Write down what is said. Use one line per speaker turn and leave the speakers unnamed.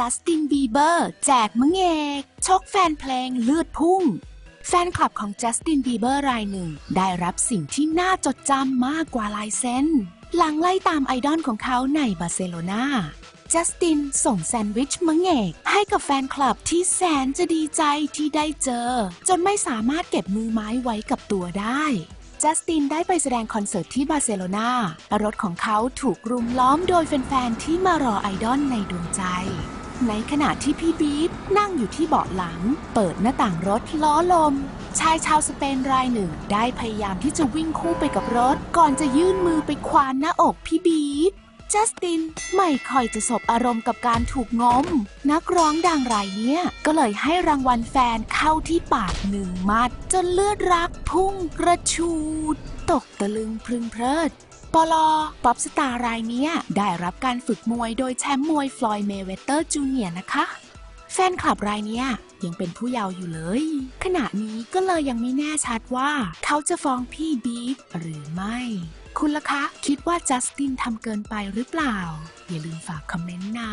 จัสตินบีเบอร์แจกมะเงกชกแฟนเพลงเลือดพุ่ง แฟนคลับของจัสตินบีเบอร์รายหนึ่ง ได้รับสิ่งที่น่าจดจำมากกว่าลายเซ็นหลังไล่ตามไอดอลของเขาในบาร์เซโลนาจัสตินส่งแซนด์วิชมะเงกให้กับแฟนคลับที่แสนจะดีใจที่ได้เจอ จนไม่สามารถเก็บมือไม้ไว้กับตัวได้จัสตินได้ไปแสดงคอนเสิร์ตที่บาร์เซโลนารถของเขาถูกรุมล้อมโดยแฟน ๆ ที่มารอไอดอลในดวงใจ ในขณะที่พี่บีฟนั่งอยู่ที่เบาะหลัง เปิดหน้าต่างรถล้อลม ชายชาวสเปนรายหนึ่งได้พยายามที่จะวิ่งคู่ไปกับรถ ก่อนจะยื่นมือไปคว้านหน้าอกพี่บีฟจัสตินไม่ค่อยจะสบอารมณ์กับการถูกงม นักร้องดังรายเนี้ยก็เลยให้รางวัลแฟนเข้าที่ปากหนึ่งมัด จนเลือดรักพุ่งกระชูด ตกตะลึงพรึงเพลิด ปลอป๊อปสตาร์รายนี้ได้รับการฝึกมวยโดยแชมป์มวยฟลอยด์เมเวเตอร์จูเนียร์นะคะ แฟนคลับรายนี้ยังเป็นผู้เยาว์อยู่เลย ขณะนี้ก็เลยยังไม่แน่ชัดว่า เขาจะฟ้องพี่บีฟหรือไม่ คุณล่ะคะ คิดว่าจัสตินทำเกินไปหรือเปล่า อย่าลืมฝากคอมเมนต์นะ